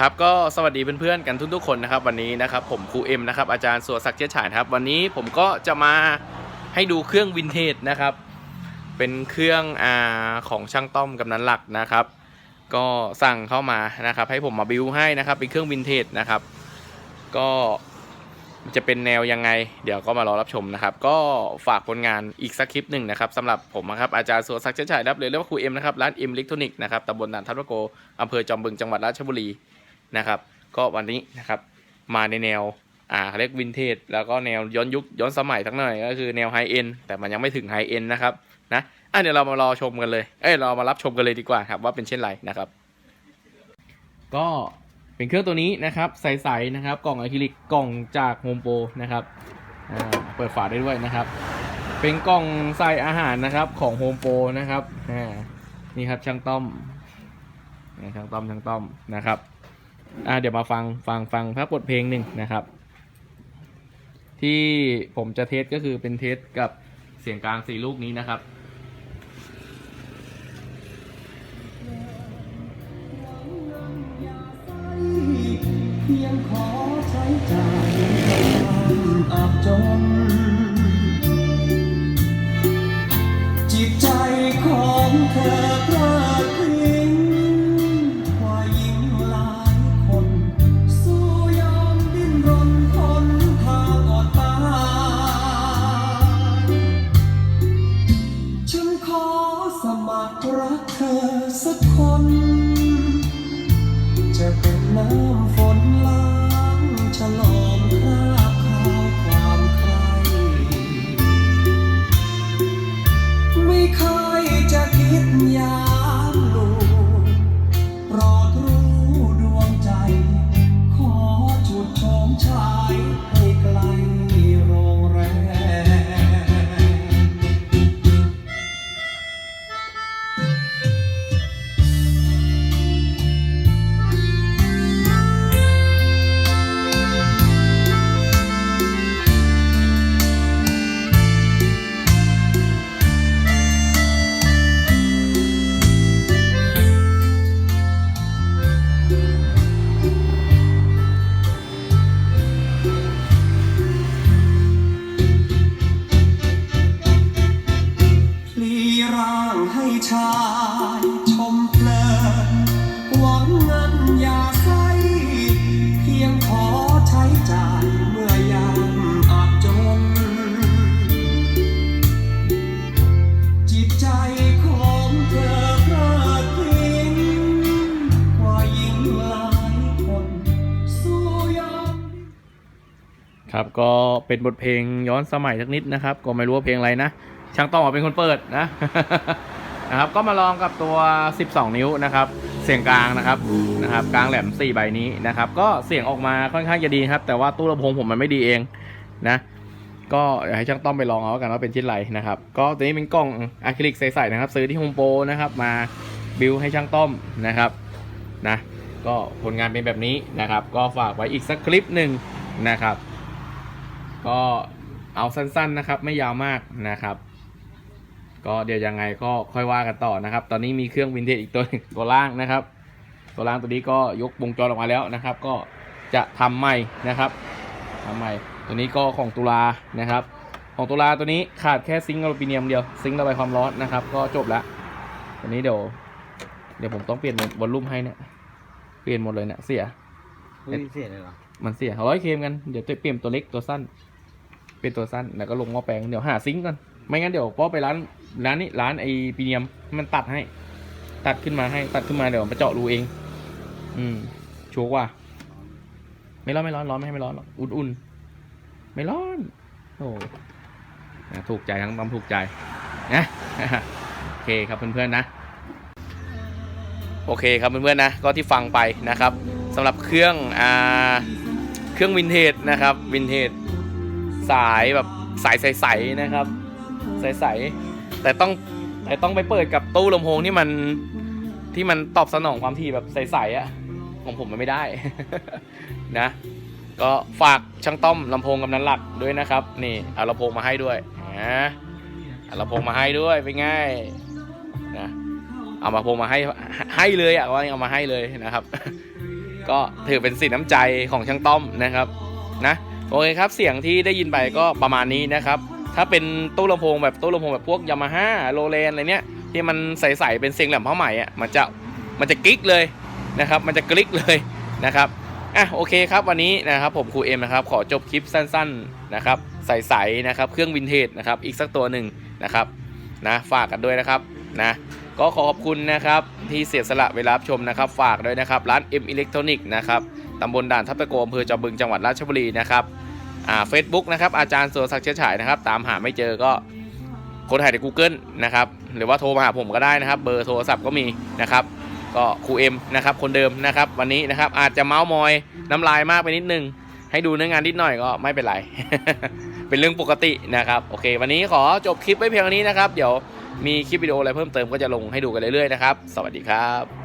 ครับก็สวัสดีเพื่อนๆกันทุกๆคนนะครับวันนี้นะครับผมครูเอ็มนะครับอาจารย์สุรศักดิ์เชี่ยวชาญครับวันนี้ผมก็จะมาให้ดูเครื่องวินเทจนะครับเป็นเครื่องอาของช่างต้อมกำนันหลักนะครับ ก็สั่งเข้ามานะครับให้ผมมาบิวให้นะครับเป็นเครื่องวินเทจนะครับ ก็จะเป็นแนวยังไง เดี๋ยวก็มารอรับชมนะครับ ก็ฝากผลงานอีกสักคลิปหนึ่งนะครับสำหรับผมนะครับอาจารย์สุรศักดิ์เชี่ยวชาญครับหรือเรียกว่าครูเอ็มนะครับร้านเอ็มอิเล็กทรอนิกส์นะครับตำบลด่านทับตะโกอำเภอจอมบึงจังหวัดราชบุรี นะครับ ก็วันนี้นะครับมาในแนวอ่าเรียกวินเทจแล้วก็แนวย้อนยุคย้อนสมัยทั้งหน่อยก็คือแนวไฮเอ็นแต่มันยังไม่ถึงไฮเอ็นนะครับนะอะเดี๋ยวเรามารอชมกันเลยเอ้ยเรามารับชมกันเลยดีกว่าครับว่าเป็นเช่นไรนะครับ ก็เป็นเครื่องตัวนี้นะครับใสๆนะครับ กล่องอะคริลิกกล่องจากโฮมโปรนะครับอ่าเปิดฝาได้ด้วยนะครับ เป็นกล่องใส่อาหารนะครับของโฮมโปรนะครับอ่านี่ครับช่างต้อมนี่ช่างต้อมช่างต้อมนะครับ อ่าเดี๋ยวมาฟังฟังฟังพักบทเพลงหนึ่งนะครับ ที่ผมจะเทสก็คือเป็นเทสกับเสียงกลางสี่ลูกนี้นะครับเพียงขอใช้จ่ายความอับจน ขอสมัครรักเธอสักคน จะเป็นน้ำฝนล้างฉลอง ครับ ก็เป็นบทเพลงย้อนสมัยสักนิดนะครับ ก็ไม่รู้ว่าเพลงอะไรนะ ช่างต้องเป็นคนเปิดนะนะครับ ก็มาลองกับตัว 12 นิ้วนะครับ เสียงกลางนะครับนะครับ กลางแหลม 4 ใบนี้นะครับ ก็เสียงออกมาค่อนข้างจะดีครับ แต่ว่าตู้ลำโพงผมมันไม่ดีเองนะ ก็อยากให้ช่างต้อมไปลองเอากันว่าเป็นชิ้นไรนะครับ ก็ตัวนี้เป็นกล่องอะคริลิกใสๆนะครับ ซื้อที่โฮมโปรนะครับ มาบิวให้ช่างต้อมนะครับนะก็ผลงานเป็นแบบนี้นะครับ ก็ฝากไว้อีกสักคลิปหนึ่งนะครับ ก็เอาสั้นๆนะครับ ไม่ยาวมากนะครับ ก็เดี๋ยวยังไงก็ค่อยว่ากันต่อนะครับ ตอนนี้มีเครื่องวินเทจอีกตัวหนึ่งตัวล่างนะครับ ตัวล่างตัวนี้ก็ยกวงจรออกมาแล้วนะครับ ก็จะทำใหม่นะครับทำใหม่ ตัวนี้ก็ของตุลานะครับ ของตุลาตัวนี้ขาดแค่ซิงค์อลูมิเนียมเดียวซิงค์ระบายความร้อนนะครับ ก็จบแล้วตัวนี้เดี๋ยวเดี๋ยวผมต้องเปลี่ยนวอลลุ่มให้เนี่ยเปลี่ยนหมดเลยเนี่ยเสียไม่มีเสียเลยเหรอมันเสียร้อยเคมกันเดี๋ยวจะเปลี่ยนตัวเล็กตัวสั้น เป็นตัวสั้นแล้วก็ลงหม้อแปลงเดี๋ยวหาซิงก่อนไม่งั้นเดี๋ยวป้อไปร้านร้านนี้ร้านไอปีเนียมมันตัดให้ ตัดขึ้นมาให้ตัดขึ้นมาเดี๋ยวมาเจาะรูเอง อืมชัวร์ว่า ไม่ร้อนไม่ร้อนร้อนไม่ให้ไม่ร้อนหรอกอุ่นไม่ร้อนโอ้นะถูกใจทั้งต้อมถูกใจนะโอเคครับเพื่อนๆนะโอเคครับเพื่อนๆนะก็ที่ฟังไปนะครับสำหรับเครื่องอ่าเครื่องวินเทจนะครับวินเทจ สายแบบสายใสๆนะครับ ใสๆแต่ต้องแต่ต้องไปเปิดกับตู้ลำโพงที่มันที่มันตอบสนองความถี่แบบใสๆอะของผมมันไม่ได้นะ ก็ฝากช่างต้อมลำโพงกำนันหลักด้วยนะครับ นี่เอาลำโพงมาให้ด้วยนะเอาลำโพงมาให้ด้วยเป็นไงนะเอามาพงมาให้ให้เลยอะว่าเอามาให้เลยนะครับ ก็ถือเป็นสินน้ำใจของช่างต้อมนะครับ นะ โอเคครับ เสียงที่ได้ยินไปก็ประมาณนี้นะครับ ถ้าเป็นตู้ลำโพงแบบตู้ลำโพงแบบพวกยามาฮ่าโรเลนอะไรเนี้ยที่มันใสๆเป็นเสียงแหลมผ้าไหมอะมันจะมันจะกิ๊กเลยนะครับ มันจะกริ๊กเลยนะครับอะโอเคครับวันนี้นะครับผมครูเอ็มนะครับขอจบคลิปสั้นๆนะครับใสๆนะครับเครื่องวินเทจนะครับอีกสักตัวหนึ่งนะครับนะฝากกันด้วยนะครับนะก็ขอขอบคุณนะครับที่เสียสละเวลารับชมนะครับ ฝากด้วยนะครับร้าน M Electronic นะครับตำบลด่านทับตะโกอำเภอจอบึงจังหวัดราชบุรีนะครับ อ่าเฟซบุ๊กนะครับอาจารย์สุรศักดิ์เชื้อฉายนะครับ ตามหาไม่เจอก็ค้นหาใน Google นะครับหรือว่าโทรมาหาผมก็ได้นะครับ เบอร์โทรศัพท์ก็มีนะครับก็ครูเอ็มนะครับคนเดิมนะครับ วันนี้นะครับอาจจะเมาส์มอยน้ำลายมากไปนิดนึง ให้ดูเนื้องานนิดหน่อยก็ไม่เป็นไร เป็นเรื่องปกตินะครับโอเค วันนี้ขอจบคลิปไว้เพียงเท่านี้นะครับ เดี๋ยวมีคลิปวิดีโออะไรเพิ่มเติมก็จะลงให้ดูกันเรื่อยๆนะครับ สวัสดีครับ